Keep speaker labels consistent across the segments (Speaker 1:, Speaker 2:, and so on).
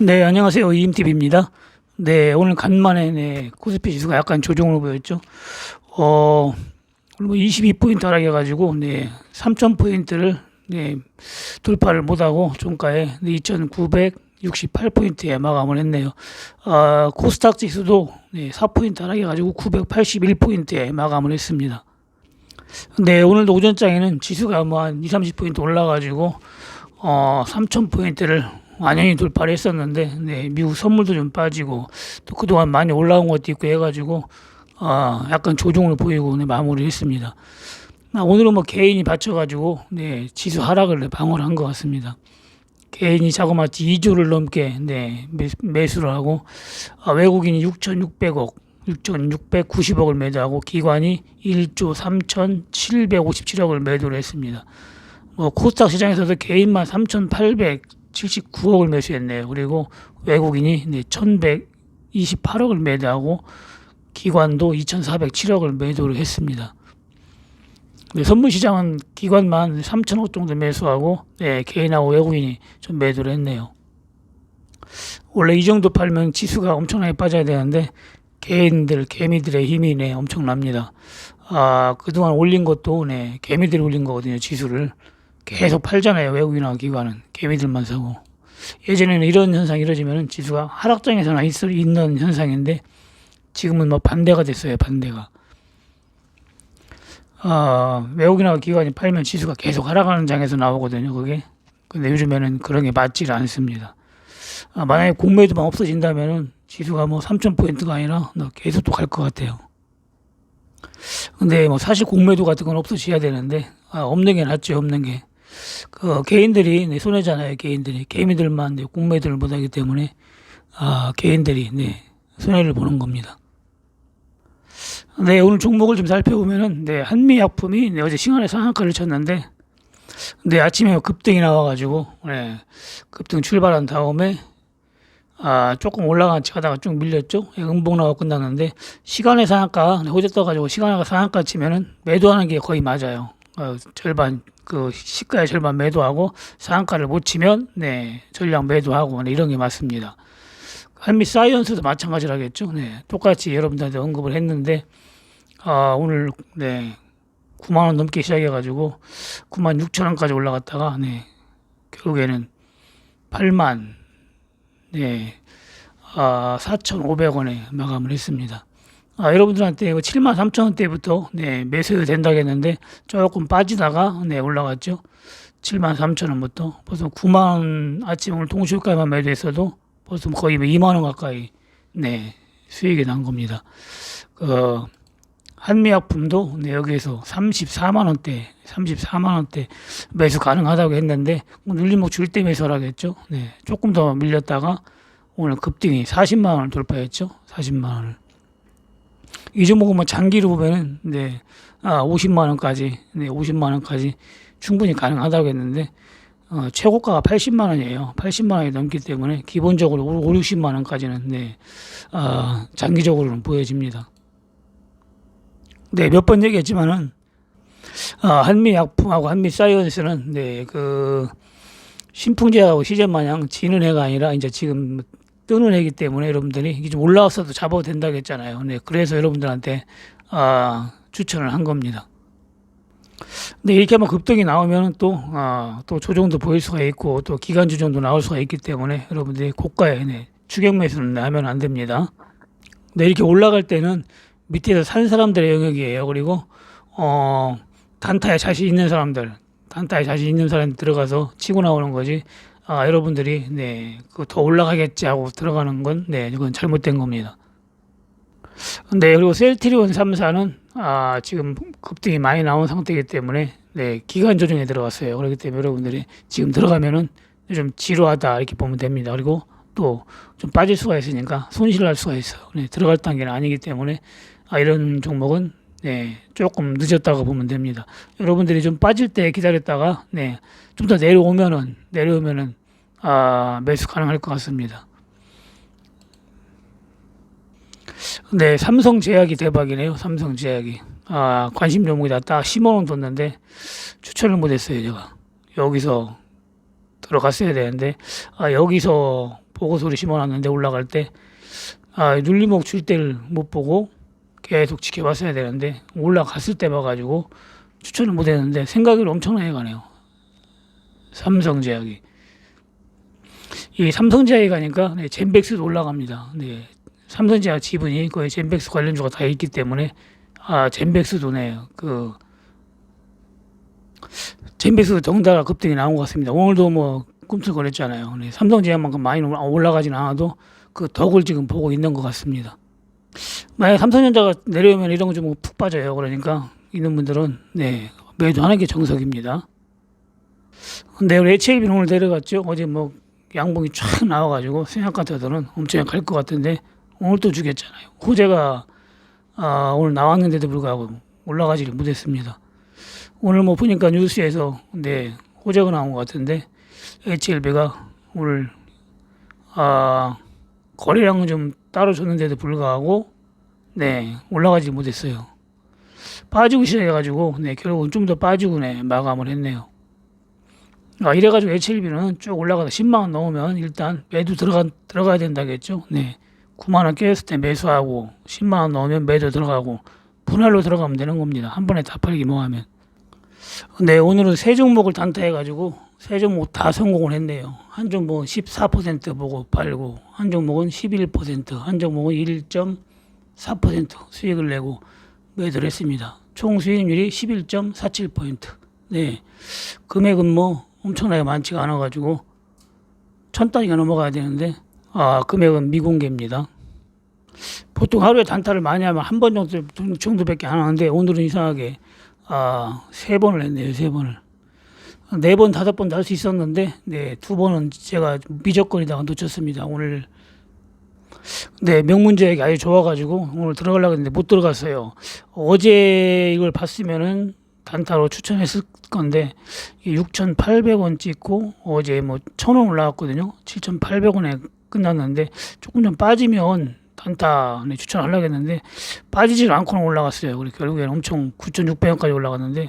Speaker 1: 네, 안녕하세요. 이임TV입니다. 네, 오늘 간만에 네, 코스피 지수가 약간 조정을 보였죠. 어, 뭐 22포인트 하락해가지고, 네, 3,000포인트를, 네, 돌파를 못하고, 종가에 네, 2,968포인트에 마감을 했네요. 아, 코스닥 지수도, 네, 4포인트 하락해가지고, 981포인트에 마감을 했습니다. 네, 오늘도 오전장에는 지수가 뭐 한 2, 30포인트 올라가지고, 어, 3,000포인트를 완연히 돌파를 했었는데, 네, 미국 선물도 좀 빠지고, 또 그동안 많이 올라온 것도 있고 해가지고, 어, 약간 조정을 보이고, 네, 마무리 했습니다. 아, 오늘은 뭐 개인이 받쳐가지고, 네, 지수 하락을 네, 방어를 한 것 같습니다. 개인이 자그마치 2조를 넘게, 네, 매, 매수를 하고, 아, 외국인이 6,600억, 6,690억을 매도하고, 기관이 1조 3,757억을 매도를 했습니다. 뭐 코스닥 시장에서도 개인만 3,879억을 매수했네요. 그리고 외국인이 네, 1,128억을 매도하고 기관도 2,407억을 매도를 했습니다. 네, 선물 시장은 기관만 3,000억 정도 매수하고 네, 개인하고 외국인이 좀 매도를 했네요. 원래 이 정도 팔면 지수가 엄청나게 빠져야 되는데 개인들, 개미들의 힘이 네, 엄청납니다. 아, 그동안 올린 것도 네, 개미들이 올린 거거든요, 지수를. 계속 팔잖아요, 외국인하고 기관은. 개미들만 사고. 예전에는 이런 현상이 이루어지면 지수가 하락장에서나 있, 있는 현상인데 지금은 뭐 반대가 됐어요, 반대가. 아, 외국인하고 기관이 팔면 지수가 계속 하락하는 장에서 나오거든요, 그게. 근데 요즘에는 그런 게 맞지를 않습니다. 아, 만약에 공매도만 없어진다면은 지수가 뭐 3,000포인트가 아니라 너 계속 또 갈 것 같아요. 근데 뭐 사실 공매도 같은 건 없어져야 되는데 아, 없는 게 낫죠, 없는 게. 그 개인들이 네, 손해잖아요, 개인들이. 개미들만 네, 공매도를 못하기 때문에 아, 개인들이 네, 손해를 보는 겁니다. 네, 오늘 종목을 좀 살펴보면은 네, 한미약품이 네, 어제 시간에 상한가를 쳤는데 네, 아침에 급등이 나와가지고 네, 급등 출발한 다음에 아, 조금 올라간 치 하다가 쭉 밀렸죠. 예, 음봉 나고 끝났는데 시간의 상한가 네, 호재 떠가지고 시간의 상한가 치면은 매도하는 게 거의 맞아요. 어, 절반 그 시가의 절반 매도하고 상한가를 못 치면 네 전량 매도하고 네, 이런 게 맞습니다. 한미 사이언스도 마찬가지라겠죠. 네, 똑같이 여러분들한테 언급을 했는데 아, 오늘 네 9만 원 넘게 시작해가지고 9만 6천 원까지 올라갔다가 네 결국에는 8만 네 아, 4,500원에 마감을 했습니다. 아, 여러분들한테 7만 3천 원대부터 네, 매수가 된다겠는데 조금 빠지다가 네, 올라갔죠. 7만 3천 원부터 벌써 9만 원 아침 오늘 동시효과만 매도했어도 벌써 거의 2만 뭐원 가까이 네, 수익이 난 겁니다. 그 한미약품도 네, 여기에서 34만 원대, 34만 원대 매수 가능하다고 했는데 눌림목 줄때 매수하라겠죠. 네, 조금 더 밀렸다가 오늘 급등이 40만 원을 돌파했죠. 40만 원을. 이 종목은 뭐 장기로 보면은 네, 아, 50만 원까지, 네, 50만 원까지 충분히 가능하다고 했는데 어, 최고가가 80만 원이에요. 80만 원이 넘기 때문에 기본적으로 5, 60만 원까지는 네, 아, 장기적으로는 보여집니다. 네, 몇 번 얘기했지만은 아, 한미 약품하고 한미 사이언스는 네, 그 신풍제하고 시제 마냥 지는 애가 아니라 이제 지금 뜨는 애기 때문에 여러분들이 이게 좀 올라왔어도 잡아도 된다고 했잖아요. 네, 그래서 여러분들한테 아, 추천을 한 겁니다. 근데 이렇게 막 급등이 나오면 또, 아, 또 조정도 보일 수가 있고 또 기간 조정도 나올 수가 있기 때문에 여러분들이 고가에 네, 추격 매수는 하면 안 됩니다. 근데 이렇게 올라갈 때는 밑에서 산 사람들의 영역이에요. 그리고 어, 단타에 자신 있는 사람들, 단타에 자신 있는 사람이 들어가서 치고 나오는 거지. 아, 여러분들이 네, 그더 올라가겠지 하고 들어가는 건 네, 이건 잘못된 겁니다. 네, 그리고 셀트리온 3사는 아, 지금 급등이 많이 나온 상태이기 때문에 네, 기간 조정에 들어갔어요. 그렇기 때문에 여러분들이 지금 들어가면은 좀 지루하다 이렇게 보면 됩니다. 그리고 또 좀 빠질 수가 있으니까 손실을 할 수가 있어요. 네, 들어갈 단계는 아니기 때문에 아, 이런 종목은 네, 조금 늦었다고 보면 됩니다. 여러분들이 좀 빠질 때 기다렸다가 네, 좀 더 내려오면은 내려오면은 아, 매수 가능할 것 같습니다. 네, 삼성제약이 대박이네요. 삼성제약이. 아, 관심 종목이다. 딱 10만 원 뒀는데 추천을 못 했어요, 제가. 여기서 들어갔어야 되는데 아, 여기서 보고서를 심어놨는데 올라갈 때 아, 눌림목 줄 때를 못 보고 계속 지켜봤어야 되는데 올라갔을 때 봐가지고 추천을 못했는데 생각이 엄청나게 가네요. 삼성제약이 이 삼성제약이 가니까 네, 젠백스도 올라갑니다. 네, 삼성제약 지분이 거의 젠백스 관련주가 다 있기 때문에 아 젠백스도 네 그 젠백스도 덩달아 급등이 나온 것 같습니다. 오늘도 뭐 꿈틀거렸잖아요. 네, 삼성제약만큼 많이 올라가진 않아도 그 덕을 지금 보고 있는 것 같습니다. 만약 삼성전자가 내려오면 이런 거 좀 푹 빠져요. 그러니까 있는 분들은 네 매도하는 게 정석입니다. 근데 우리 HLB는 오늘 내려갔죠. 어제 뭐 양봉이 쫙 나와가지고 생각 같아서는 엄청 갈 것 같은데 오늘 또 주겠잖아요. 호재가 아, 오늘 나왔는데도 불구하고 올라가지를 못했습니다. 오늘 뭐 보니까 뉴스에서 네 호재가 나온 것 같은데 HLB가 오늘 아 거래량은 좀 따로 줬는데도 불구하고 네 올라가지 못했어요. 빠지고 시작해가지고 네 결국은 좀 더 빠지고 네 마감을 했네요. 아, 이래가지고 HLB는 쭉 올라가다 10만 원 넘으면 일단 매도 들어가 들어가야 된다겠죠. 네, 9만 원 깨졌을 때 매수하고 10만 원 넣으면 매도 들어가고 분할로 들어가면 되는 겁니다. 한 번에 다 팔기 뭐 하면. 네, 오늘은 세 종목을 단타해가지고 세 종목 다 성공을 했네요. 한 종목은 14% 보고 팔고 한 종목은 11%, 한 종목은 1.4% 수익을 내고 매도를 했습니다. 총 수익률이 11.47%. 네, 금액은 뭐 엄청나게 많지가 않아가지고 천 단위가 넘어가야 되는데 아 금액은 미공개입니다. 보통 하루에 단타를 많이 하면 한 번 정도 정도밖에 안 하는데 오늘은 이상하게 아 세 번을 했네요 세 번을. 네 번 다섯 번할수 있었는데 네두 번은 제가 미적거리다가 놓쳤습니다 오늘. 네 명문제약이 아주 좋아가지고 오늘 들어가려고 했는데 못 들어갔어요. 어제 이걸 봤으면은 단타로 추천했을 건데 6,800원 찍고 어제 뭐 1,000원 올라왔거든요. 7,800원에 끝났는데 조금 좀 빠지면 단타 네, 추천하려고 했는데 빠지질 않고는 올라갔어요. 그리고 결국엔 엄청 9,600원까지 올라갔는데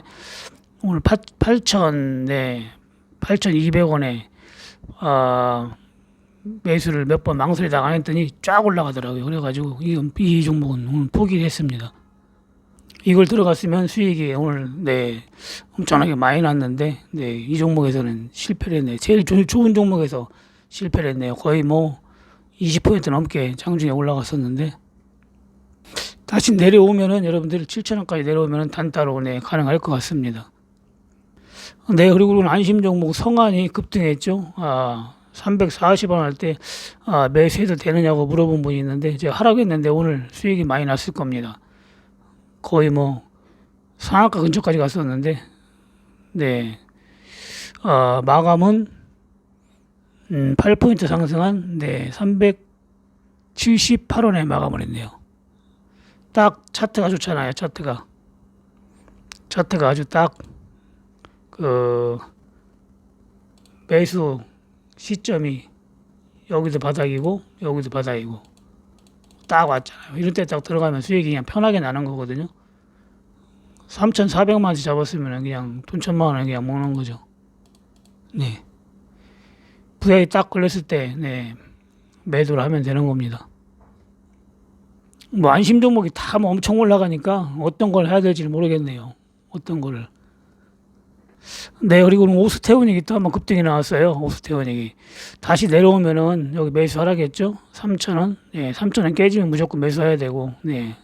Speaker 1: 오늘 8,000 네, 8,200원에 아 매수를 몇 번 망설이다가 안 했더니 쫙 올라가더라고요. 그래가지고 이, 이 종목은 오늘 포기를 했습니다. 이걸 들어갔으면 수익이 오늘 네 엄청나게 많이 났는데 네 이 종목에서는 실패를 했네. 제일 조, 좋은 종목에서 실패를 했네요. 거의 뭐 20% 넘게 장중에 올라갔었는데 다시 내려오면은 여러분들 7천원까지 내려오면은 단타로 네 가능할 것 같습니다. 네 그리고 안심 종목 성안이 급등했죠. 아 340원 할 때 아, 매수해도 되느냐고 물어본 분이 있는데 제가 하라고 했는데 오늘 수익이 많이 났을 겁니다. 거의 뭐 상한가 근처까지 갔었는데 네 어, 마감은 음, 8포인트 상승한 네 378원에 마감을 했네요. 딱 차트가 좋잖아요. 차트가 차트가 아주 딱 그 매수 시점이 여기도 바닥이고 여기도 바닥이고 딱 왔잖아요. 이럴 때 딱 들어가면 수익이 그냥 편하게 나는 거거든요. 3,400만 원치 잡았으면 그냥 돈 천만 원을 그냥 먹는 거죠. 네. 부양이 딱 걸렸을 때, 네. 매도를 하면 되는 겁니다. 뭐 안심 종목이 다 뭐 엄청 올라가니까 어떤 걸 해야 될지 모르겠네요. 어떤 거를. 네, 그리고 오스테오닉이 또 한번 급등이 나왔어요. 오스테오닉이. 다시 내려오면은 여기 매수하라겠죠? 3,000원. 네, 3,000원 깨지면 무조건 매수해야 되고, 네.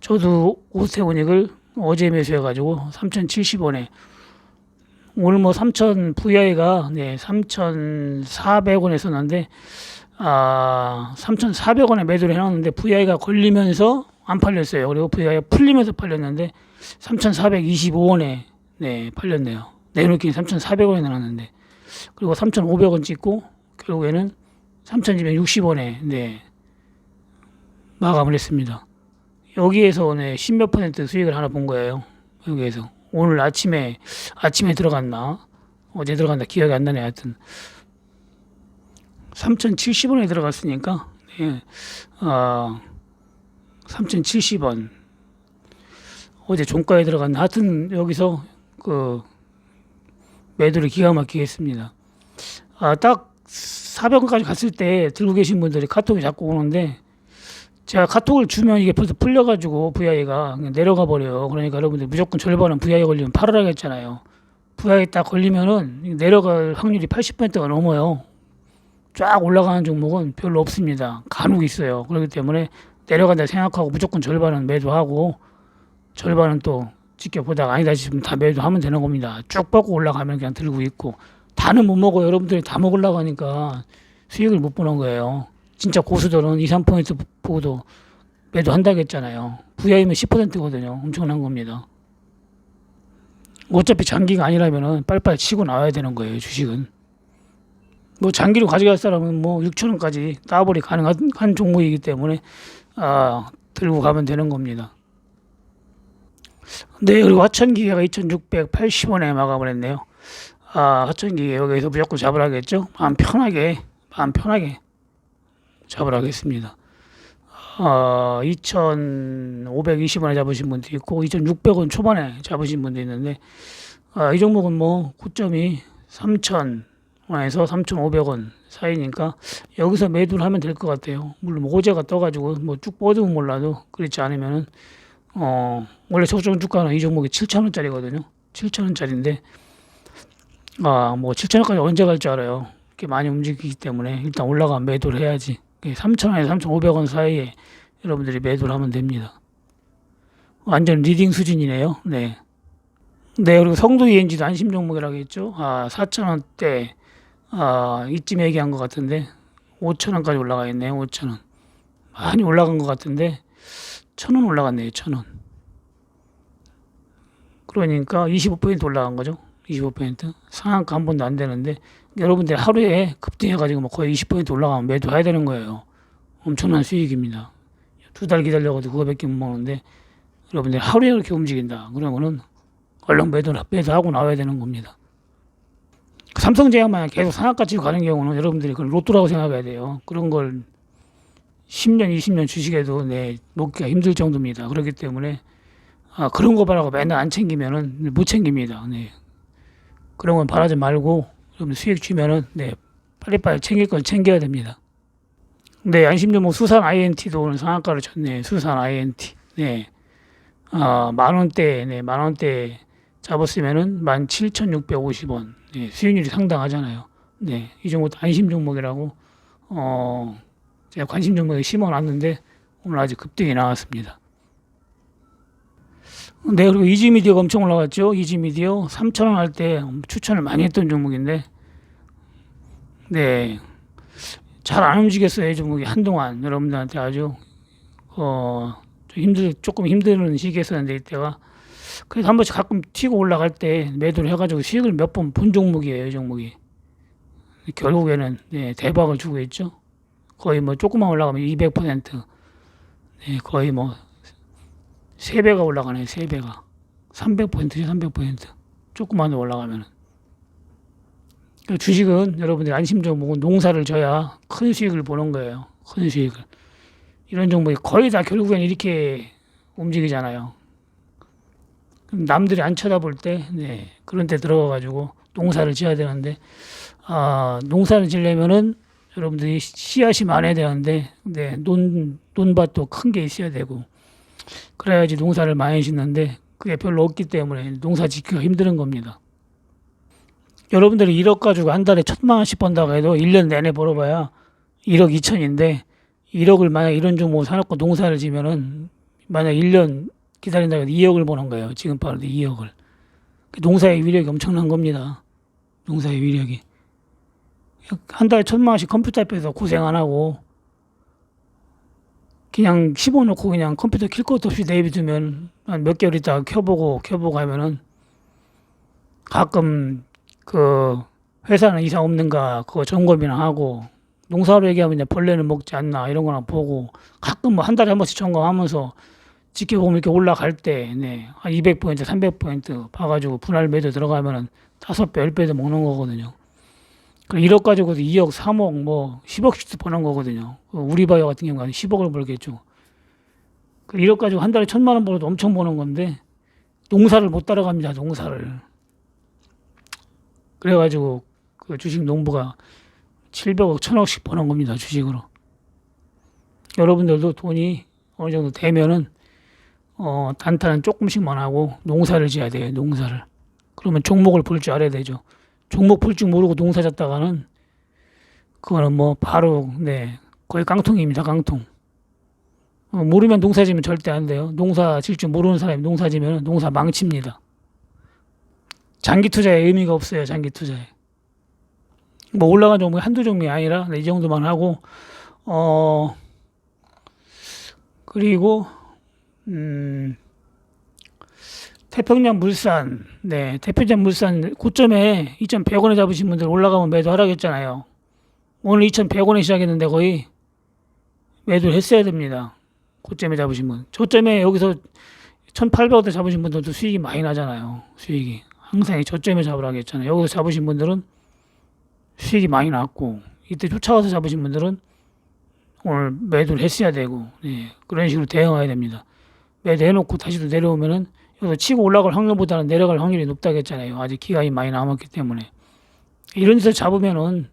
Speaker 1: 저도 오스테오닉을 어제 매수해 가지고 3,070원에 오늘 뭐 3,000 VI가 네, 3,400원에 썼는데 아, 3,400원에 매도를 해 놨는데 VI가 걸리면서 안 팔렸어요. 그리고 VI가 풀리면서 팔렸는데 3,425원에 네, 팔렸네요. 내놓긴 3,400원에 내놨는데. 그리고 3,500원 찍고 결국에는 3,260원에 네, 마감을 했습니다. 여기에서 네, 10몇 퍼센트 수익을 하나 본 거예요. 여기에서. 오늘 아침에 아침에 들어갔나? 어제 들어갔나? 기억이 안 나네 하여튼. 3,070원에 들어갔으니까 네, 어, 3,070원. 어제 종가에 들어갔나? 하여튼 여기서 그 매도를 기가 막히게 했습니다. 아, 딱 400원까지 갔을 때 들고 계신 분들이 카톡이 자꾸 오는데 제가 카톡을 주면 이게 벌써 풀려가지고 VI가 내려가 버려요. 그러니까 여러분들 무조건 절반은 VI 걸리면 팔으라고 했잖아요. VI 딱 걸리면은 내려갈 확률이 80%가 넘어요. 쫙 올라가는 종목은 별로 없습니다. 간혹 있어요. 그렇기 때문에 내려간다 생각하고 무조건 절반은 매도하고 절반은 또 지켜보다가 아니다 싶으면 다 매도 하면 되는 겁니다. 쭉 뻗고 올라가면 그냥 들고 있고 다는 못 먹어요. 여러분들이 다 먹으려고 하니까 수익을 못 보는 거예요. 진짜 고수들은 2, 3포인트 보고도 매도한다고 했잖아요. VI면 10%거든요. 엄청난 겁니다. 어차피 장기가 아니라면은 빨리빨리 치고 나와야 되는 거예요. 주식은. 뭐 장기로 가져갈 사람은 뭐 6천 원까지 따블이 가능한 한 종목이기 때문에 아, 들고 가면 되는 겁니다. 네, 그리고 하천 기계가 2,680원에 마감을 했네요. 아, 하천 기계 여기서 무조건 잡으라겠죠? 마음 편하게, 마음 편하게 잡으라겠습니다. 어, 2,520원에 잡으신 분도 있고 2,600원 초반에 잡으신 분도 있는데 아, 이 종목은 뭐 고점이 3,000원에서 3,500원 사이니까 여기서 매도를 하면 될 것 같아요. 물론 뭐 호재가 떠가지고 뭐 쭉 뻗으면 몰라도 그렇지 않으면은 어 원래 적정 주가는 이 종목이 7,000원짜리거든요. 7,000원짜리인데 아 뭐 7,000원까지 언제 갈 줄 알아요. 이렇게 많이 움직이기 때문에 일단 올라가면 매도를 해야지. 3,000원에서 3,500원 사이에 여러분들이 매도를 하면 됩니다. 완전 리딩 수준이네요. 네. 네, 그리고 성도 ENG도 안심 종목이라고 했죠. 아, 4,000원대, 아, 이쯤 얘기한 것 같은데, 5,000원까지 올라가 있네요. 5,000원. 많이 올라간 것 같은데, 1,000원 올라갔네요. 1,000원. 그러니까 25% 올라간 거죠. 25%. 상한가 한 번도 안 되는데, 여러분들 하루에 급등해가지고 뭐 거의 20% 올라가면 매도해야 되는 거예요. 엄청난 수익입니다. 두 달 기다려가지고 그거밖에 못 먹는데 여러분들 하루에 그렇게 움직인다. 그러면은 얼른 매도, 매도하고 나와야 되는 겁니다. 삼성제약만 계속 상한가 치고 가는 경우는 여러분들이 그걸 로또라고 생각해야 돼요. 그런 걸 10년, 20년 주식에도 네, 먹기가 힘들 정도입니다. 그렇기 때문에 아, 그런 거 바라고 맨날 안 챙기면은 못 챙깁니다. 네. 그런 건 바라지 말고 좀 수익 주면은 네 빨리빨리 챙길 건 챙겨야 됩니다. 네 안심종목 수산 INT도 오늘 상한가를 쳤네. 수산 INT 네 아, 만 원대 네 만 원대 잡았으면은 만 칠천육백오십 원 네, 수익률이 상당하잖아요. 네 이 종목도 안심 종목이라고 어 제가 관심 종목에 심어놨는데 오늘 아주 급등이 나왔습니다. 네, 그리고 이지미디어가 엄청 올라갔죠. 이지미디어 3,000원 할 때 추천을 많이 했던 종목인데, 네, 잘 안 움직였어요. 이 종목이 한동안 여러분들한테 아주, 어, 좀 힘들, 조금 힘든 시기였었는데, 이때가. 그래서 한 번씩 가끔 튀고 올라갈 때 매도를 해가지고 수익을 몇 번 본 종목이에요. 이 종목이. 결국에는, 네, 대박을 주고 있죠. 거의 뭐 조금만 올라가면 200%. 네, 거의 뭐 3배가 올라가네, 3배가. 300%죠, 300%. 조금만 더 올라가면은. 그 주식은 여러분들 안심 종목은 농사를 져야 큰 수익을 보는 거예요. 큰 수익을. 이런 종목이 거의 다 결국엔 이렇게 움직이잖아요. 남들이 안 쳐다볼 때, 네, 그런 데 들어가가지고 농사를 지어야 되는데, 아, 농사를 지려면은 여러분들이 씨앗이 많아야 되는데, 네, 논, 논밭도 큰 게 있어야 되고, 그래야지 농사를 많이 짓는데 그게 별로 없기 때문에 농사 짓기가 힘든 겁니다. 여러분들이 1억 가지고 한 달에 천만 원씩 번다고 해도 1년 내내 벌어봐야 1억 2천인데 1억을 만약 이런 종목 사놓고 농사를 지면은 만약 1년 기다린다고 해도 2억을 버는 거예요. 지금 빠르게 2억을. 농사의 위력이 엄청난 겁니다. 농사의 위력이. 한 달에 천만 원씩 컴퓨터 앞에서 고생 안 하고 그냥 씹어놓고 그냥 컴퓨터 킬 것도 없이 내비두면 한 몇 개월 있다가 켜보고 켜보고 하면은 가끔 그 회사는 이상 없는가 그거 점검이나 하고 농사로 얘기하면 이제 벌레는 먹지 않나 이런 거나 보고 가끔 뭐 한 달에 한 번씩 점검하면서 지켜보면 이렇게 올라갈 때, 네, 한 200포인트, 300포인트 봐가지고 분할 매도 들어가면은 다섯 배, 열 배도 먹는 거거든요. 그 1억 가지고도 2억, 3억, 뭐 10억씩도 버는 거거든요. 그 우리 바이오 같은 경우는 10억을 벌겠죠. 그 1억 가지고 한 달에 천만 원 벌어도 엄청 버는 건데 농사를 못 따라갑니다. 농사를. 그래가지고 그 주식 농부가 700억, 1000억씩 버는 겁니다. 주식으로. 여러분들도 돈이 어느 정도 되면은 어, 단타는 조금씩만 하고 농사를 지어야 돼요. 농사를. 그러면 종목을 볼 줄 알아야 되죠. 종목 볼 줄 모르고 농사 졌다가는 그거는 뭐 바로 네 거의 깡통입니다. 깡통. 어, 모르면 농사 지면 절대 안 돼요. 농사 질 줄 모르는 사람이 농사 지면 농사 망칩니다. 장기 투자에 의미가 없어요. 장기 투자에. 뭐 올라간 종목이 한두 종목이 아니라 네, 이 정도만 하고 어 그리고 음 태평양 물산 네 태평양 물산 고점에 2,100원에 잡으신 분들 올라가면 매도하라겠잖아요. 오늘 2,100원에 시작했는데 거의 매도를 했어야 됩니다. 고점에 잡으신 분. 저점에 여기서 1,800원대 잡으신 분들도 수익이 많이 나잖아요. 수익이. 항상 이 저점에 잡으라고 했잖아요. 여기서 잡으신 분들은 수익이 많이 났고 이때 쫓아가서 잡으신 분들은 오늘 매도를 했어야 되고 네, 그런 식으로 대응해야 됩니다. 매도해놓고 다시 또 내려오면은 치고 올라갈 확률보다는 내려갈 확률이 높다고 했잖아요. 아직 기간이 많이 남았기 때문에 이런 데서 잡으면은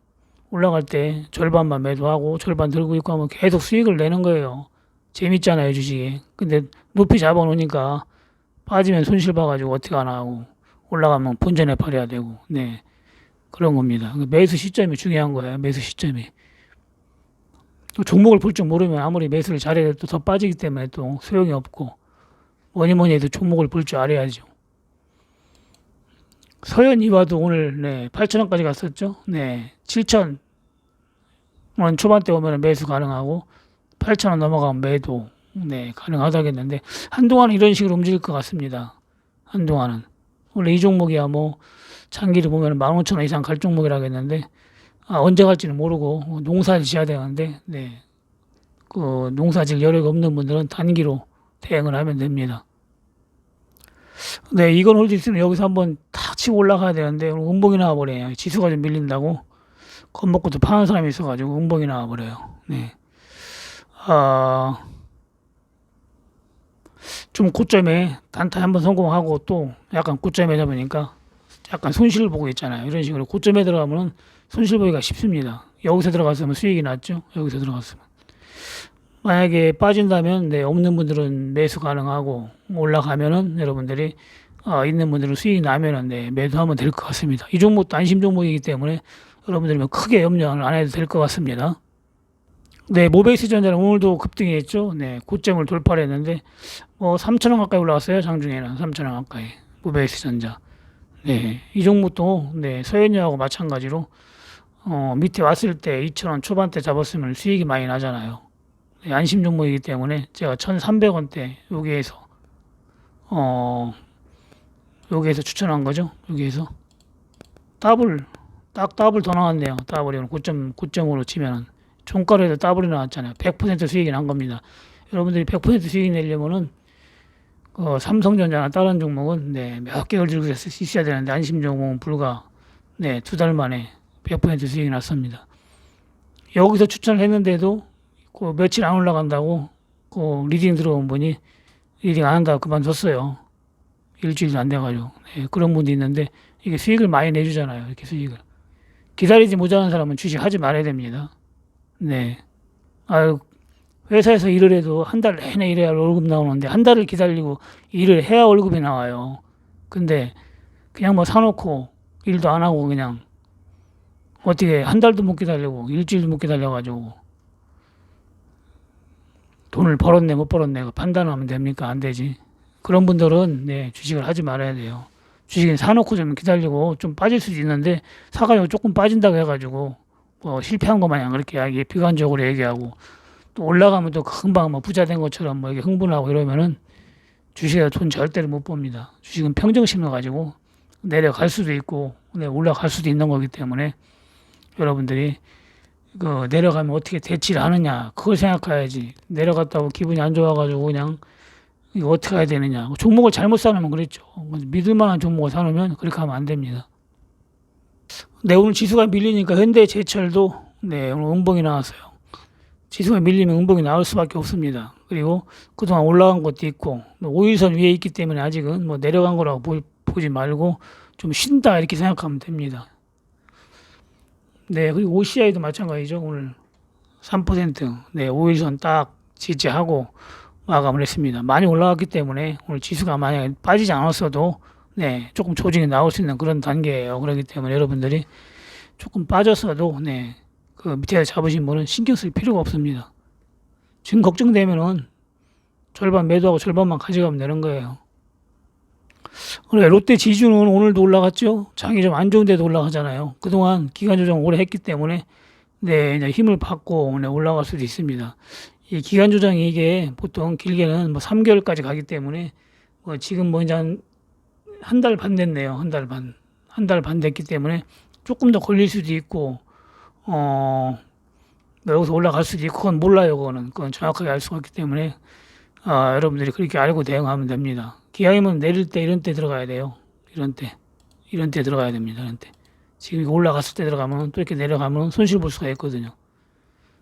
Speaker 1: 올라갈 때 절반만 매도하고 절반 들고 있고 하면 계속 수익을 내는 거예요. 재밌잖아요 주식이. 근데 높이 잡아놓으니까 빠지면 손실 봐가지고 어떻게 하나 하고 올라가면 본전에 팔아야 되고 네 그런 겁니다. 그 매수 시점이 중요한 거예요. 매수 시점이. 또 종목을 볼 줄 모르면 아무리 매수를 잘해도 또더 빠지기 때문에 또 소용이 없고 뭐니 뭐니 해도 종목을 볼 줄 알아야죠. 서현 이와도 오늘 네 8천원까지 갔었죠. 네 7천 원 초반대 오면 매수 가능하고 8천원 넘어가면 매도 네 가능하다겠는데 한동안은 이런 식으로 움직일 것 같습니다. 한동안은 원래 이 종목이야 뭐 장기를 보면 15,000원 이상 갈 종목이라겠는데 아, 언제 갈지는 모르고 농사를 지어야 되는데 네. 그 농사질 여력이 없는 분들은 단기로 대응을 하면 됩니다. 네, 이건 홀딩스는 여기서 한번 탁 치고 올라가야 되는데 음봉이 나와버려요. 지수가 좀 밀린다고 겁먹고 또 파는 사람이 있어가지고 음봉이 나와버려요. 네. 아, 좀 고점에 단타 한번 성공하고 또 약간 고점에 잡으니까 약간 손실을 보고 있잖아요. 이런 식으로 고점에 들어가면은 손실 보기가 쉽습니다. 여기서 들어갔으면 수익이 났죠. 여기서 들어갔으면. 만약에 빠진다면 네, 없는 분들은 매수 가능하고 올라가면은 여러분들이 어, 있는 분들은 수익이 나면은 네, 매도하면 될 것 같습니다. 이 종목도 안심 종목이기 때문에 여러분들이 뭐 크게 염려를 안 해도 될 것 같습니다. 네, 모베이스 전자는 오늘도 급등했죠. 네, 고점을 돌파를 했는데 뭐 3,000원 가까이 올라왔어요. 장중에는 3,000원 가까이. 모베이스 전자. 네, 이 종목도 네, 서현이하고 마찬가지로 어, 밑에 왔을 때 2,000원 초반대 잡았으면 수익이 많이 나잖아요. 네, 안심 종목이기 때문에 제가 1,300원대 여기에서 어 여기에서 추천한 거죠. 여기에서 더블 딱 더블 더 나왔네요. 더블이 오늘 9점 9점으로 치면은 종가로에도 더블이 나왔잖아요. 100% 수익이 난 겁니다. 여러분들이 100% 수익이 내려면은 어, 삼성전자나 다른 종목은 네, 몇 개월 들고 있어야 되는데 안심 종목은 불과 네, 두 달 만에 100% 수익이 났습니다. 여기서 추천을 했는데도 그 며칠 안 올라간다고 그 리딩 들어온 분이 리딩 안 한다고 그만뒀어요. 일주일도 안 돼가지고 네, 그런 분도 있는데 이게 수익을 많이 내주잖아요. 이렇게 수익을 기다리지 못하는 사람은 주식 하지 말아야 됩니다. 네. 아유 회사에서 일을 해도 한 달 내내 일해야 월급 나오는데 한 달을 기다리고 일을 해야 월급이 나와요. 근데 그냥 뭐 사놓고 일도 안 하고 그냥 어떻게 한 달도 못 기다리고 일주일도 못 기다려가지고 돈을 벌었네 못 벌었네 판단하면 됩니까? 안 되지. 그런 분들은 네 주식을 하지 말아야 돼요. 주식은 사놓고 좀 기다리고 좀 빠질 수도 있는데 사가지고 조금 빠진다고 해가지고 뭐 실패한 것 마냥 그렇게 얘기 비관적으로 얘기하고 또 올라가면 또 금방 뭐 부자 된 것처럼 뭐 이게 흥분하고 이러면은 주식에 돈 절대로 못 봅니다. 주식은 평정심을 가지고 내려갈 수도 있고 네, 올라갈 수도 있는 거기 때문에 여러분들이 그 내려가면 어떻게 대치를 하느냐 그걸 생각해야지. 내려갔다고 기분이 안 좋아가지고 그냥 이거 어떻게 해야 되느냐. 종목을 잘못 사놓으면 그랬죠. 믿을 만한 종목을 사놓으면 그렇게 하면 안 됩니다. 네 오늘 지수가 밀리니까 현대제철도 네 오늘 음봉이 나왔어요. 지수가 밀리면 음봉이 나올 수밖에 없습니다. 그리고 그동안 올라간 것도 있고 5일선 위에 있기 때문에 아직은 뭐 내려간 거라고 보, 보지 말고 좀 쉰다 이렇게 생각하면 됩니다 네, 그리고 OCI도 마찬가지죠. 오늘 3% 네, 5일선 딱 지지하고 마감을 했습니다. 많이 올라갔기 때문에 오늘 지수가 만약에 빠지지 않았어도 네, 조금 조정이 나올 수 있는 그런 단계예요. 그렇기 때문에 여러분들이 조금 빠졌어도 네, 그 밑에 잡으신 분은 신경 쓸 필요가 없습니다. 지금 걱정되면은 절반 매도하고 절반만 가져가면 되는 거예요. 그래, 롯데 지주는 오늘도 올라갔죠. 장이 좀 안 좋은데도 올라가잖아요. 그동안 기간 조정 오래 했기 때문에 네, 힘을 받고 네, 올라갈 수도 있습니다. 이 기간 조정이 이게 보통 길게는 뭐 3개월까지 가기 때문에 뭐 지금 뭐 이제 한 달 반 됐네요. 한 달 반. 한 달 반 됐기 때문에 조금 더 걸릴 수도 있고 어 여기서 올라갈 수도 있고 그건 몰라요. 그거는 그건 정확하게 알 수가 없기 때문에 아, 여러분들이 그렇게 알고 대응하면 됩니다. 기왕이면 내릴 때 이런 때 들어가야 돼요. 이런 때 이런 때 들어가야 됩니다. 이런 때 지금 이거 올라갔을 때 들어가면 또 이렇게 내려가면 손실 볼 수가 있거든요.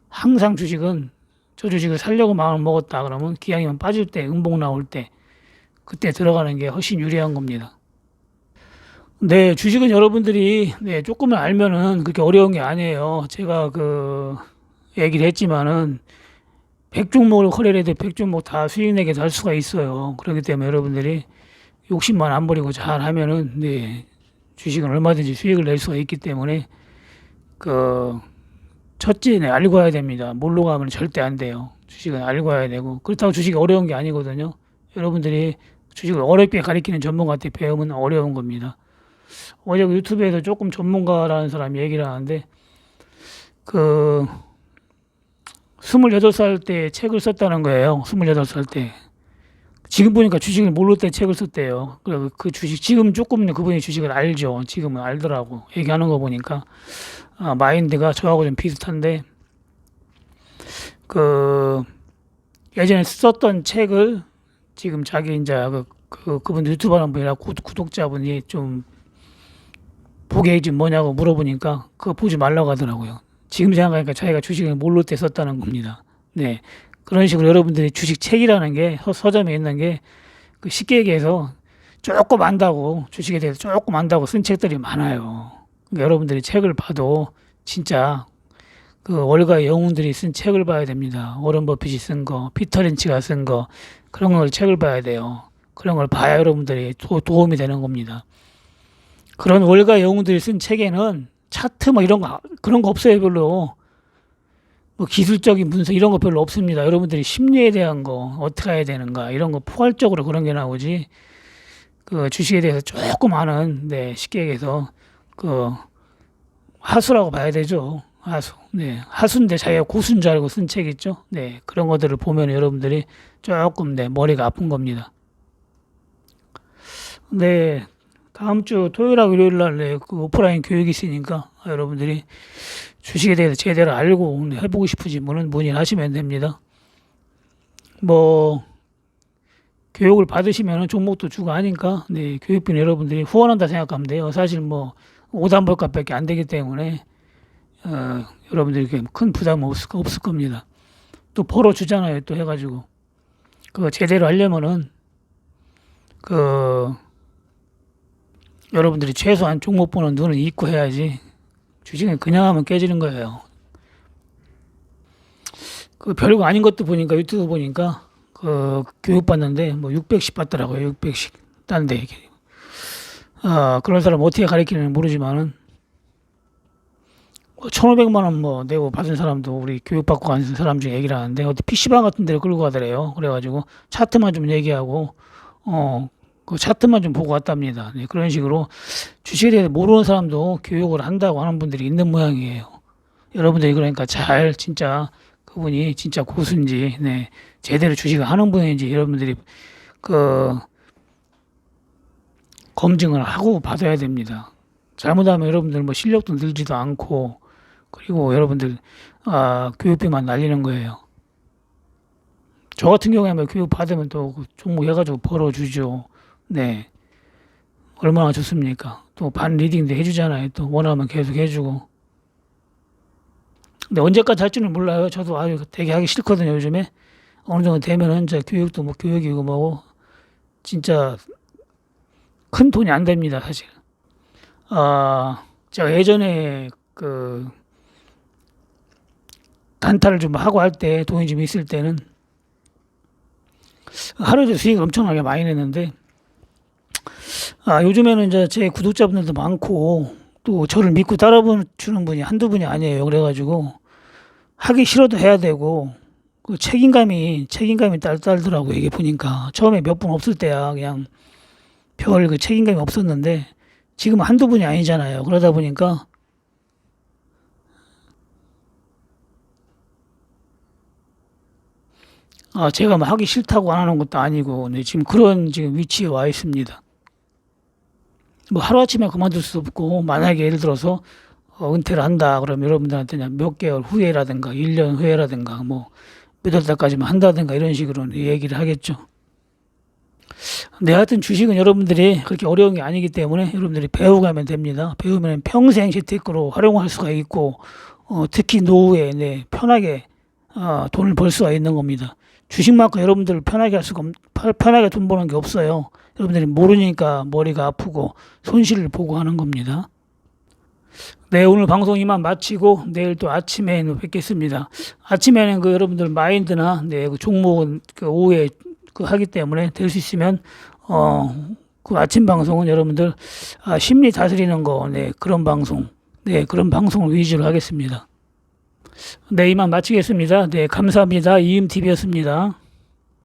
Speaker 1: 항상 주식은 저 주식을 살려고 마음을 먹었다 그러면 기왕이면 빠질 때 음봉 나올 때 그때 들어가는 게 훨씬 유리한 겁니다. 네, 주식은 여러분들이 네, 조금은 알면은 그렇게 어려운 게 아니에요. 제가 그 얘기를 했지만은 100종목을 거래를 해도 100종목 다 수익 내게 할 수가 있어요. 그렇기 때문에 여러분들이 욕심만 안 버리고 잘 하면은 네, 주식은 얼마든지 수익을 낼 수가 있기 때문에 그 첫째 네, 알고 와야 됩니다. 몰로 가면 절대 안 돼요. 주식은 알고 와야 되고 그렇다고 주식이 어려운 게 아니거든요. 여러분들이 주식을 어렵게 가리키는 전문가한테 배우면 어려운 겁니다. 어제 그 유튜브에서 조금 전문가라는 사람이 얘기를 하는데 그 28살 때 책을 썼다는 거예요. 28살 때. 지금 보니까 주식을 모를 때 책을 썼대요. 그래 그 주식 지금 조금 그분이 주식을 알죠. 지금은 알더라고. 얘기하는 거 보니까 아, 마인드가 저하고 좀 비슷한데 그 예전에 썼던 책을 지금 자기 이제 그, 그 그분 유튜버 한 분이라 구, 구독자분이 좀 보게 좀 뭐냐고 물어보니까 그거 보지 말라고 하더라고요. 지금 생각하니까 자기가 주식을 모를 때 썼다는 겁니다. 네. 그런 식으로 여러분들이 주식 책이라는 게 서- 서점에 있는 게 그 쉽게 얘기해서 조금 안다고 주식에 대해서 조금 안다고 쓴 책들이 많아요. 그러니까 여러분들이 책을 봐도 진짜 그 월가의 영웅들이 쓴 책을 봐야 됩니다. 워런 버핏이 쓴 거, 피터 린치가 쓴 거, 그런 걸 책을 봐야 돼요. 그런 걸 봐야 여러분들이 도, 도움이 되는 겁니다. 그런 월가 영웅들이 쓴 책에는 차트 뭐 이런 거 그런 거 없어요 별로. 뭐 기술적인 분석 이런 거 별로 없습니다. 여러분들이 심리에 대한 거 어떻게 해야 되는가 이런 거 포괄적으로 그런 게 나오지. 그 주식에 대해서 조금 아는 네 쉽게 얘기해서 그 하수라고 봐야 되죠. 하수. 네. 하수인데 자기가 고수인 줄 알고 쓴 책 있죠. 네. 그런 것들을 보면 여러분들이 조금 네 머리가 아픈 겁니다. 네. 다음 주 토요일하고 일요일 날 네, 그 오프라인 교육이 있으니까 여러분들이 주식에 대해서 제대로 알고 네, 해보고 싶으신 분은 문의를 하시면 됩니다. 뭐 교육을 받으시면 종목도 주고 하니까 네, 교육비는 여러분들이 후원한다 생각하면 돼요. 사실 뭐 오단벌값밖에 안 되기 때문에 어, 여러분들에게 큰 부담 없을, 없을 겁니다. 또 벌어 주잖아요. 또 해가지고 그거 제대로 하려면은 그 여러분들이 최소한 종목 보는 눈은 있고 해야지 주식은 그냥 하면 깨지는 거예요. 그 별거 아닌 것도 보니까 유튜브 보니까 그 교육 받는데 뭐 600씩 받더라고요. 600씩 딴데 이게. 아 그런 사람 어떻게 가르치는지 모르지만은 뭐 1,500만 원 뭐 내고 받은 사람도 우리 교육받고 간 사람 중에 얘기를 하는데 어디 PC방 같은 데를 끌고 가더래요. 그래가지고 차트만 좀 얘기하고 어 그 차트만 좀 보고 왔답니다. 네, 그런 식으로 주식에 대해 모르는 사람도 교육을 한다고 하는 분들이 있는 모양이에요. 여러분들이 그러니까 잘 진짜 그분이 진짜 고수인지 네, 제대로 주식을 하는 분인지 여러분들이 그 검증을 하고 받아야 됩니다. 잘못하면 여러분들 뭐 실력도 늘지도 않고 그리고 여러분들 아, 교육비만 날리는 거예요. 저 같은 경우에 뭐 교육 받으면 또그 종목 해가지고 벌어주죠. 네. 얼마나 좋습니까? 또 반 리딩도 해주잖아요. 또 원하면 계속 해주고. 근데 언제까지 할지는 몰라요. 저도 아유 되게 하기 싫거든요. 요즘에 어느 정도 되면은 이제 교육도 뭐 교육이고 뭐고 진짜 큰 돈이 안 됩니다. 사실. 아 제가 예전에 그 단타를 좀 하고 할 때 돈이 좀 있을 때는 하루에 수익을 엄청나게 많이 냈는데 아 요즘에는 이제 제 구독자분들도 많고 또 저를 믿고 따라주는 분이 한두 분이 아니에요. 그래가지고 하기 싫어도 해야 되고 그 책임감이 책임감이 딸딸더라고 이게 보니까 처음에 몇 분 없을 때야 그냥 별 그 책임감이 없었는데 지금 한두 분이 아니잖아요. 그러다 보니까 아 제가 뭐 하기 싫다고 안 하는 것도 아니고 네, 지금 그런 지금 위치에 와 있습니다. 뭐 하루아침에 그만둘 수 없고 만약에 예를 들어서 어, 은퇴를 한다 그러면 여러분들한테 몇 개월 후에라든가 1년 후에라든가 뭐 몇 월 달까지만 한다든가 이런 식으로 얘기를 하겠죠. 네, 하여튼 주식은 여러분들이 그렇게 어려운 게 아니기 때문에 여러분들이 배우가면 됩니다. 배우면 평생 재테크로 활용할 수가 있고 어, 특히 노후에 네, 편하게 어, 돈을 벌 수가 있는 겁니다. 주식만큼 여러분들 편하게 할 수가 편하게 돈 버는 게 없어요. 여러분들이 모르니까 머리가 아프고 손실을 보고 하는 겁니다. 네, 오늘 방송 이만 마치고 내일 또 아침에 뵙겠습니다. 아침에는 그 여러분들 마인드나 네, 그 종목은 그 오후에 그 하기 때문에 될 수 있으면 어, 그 아침 방송은 여러분들 아, 심리 다스리는 거, 네, 그런 방송, 네, 그런 방송을 위주로 하겠습니다. 네, 이만 마치겠습니다. 네, 감사합니다. 이음TV였습니다.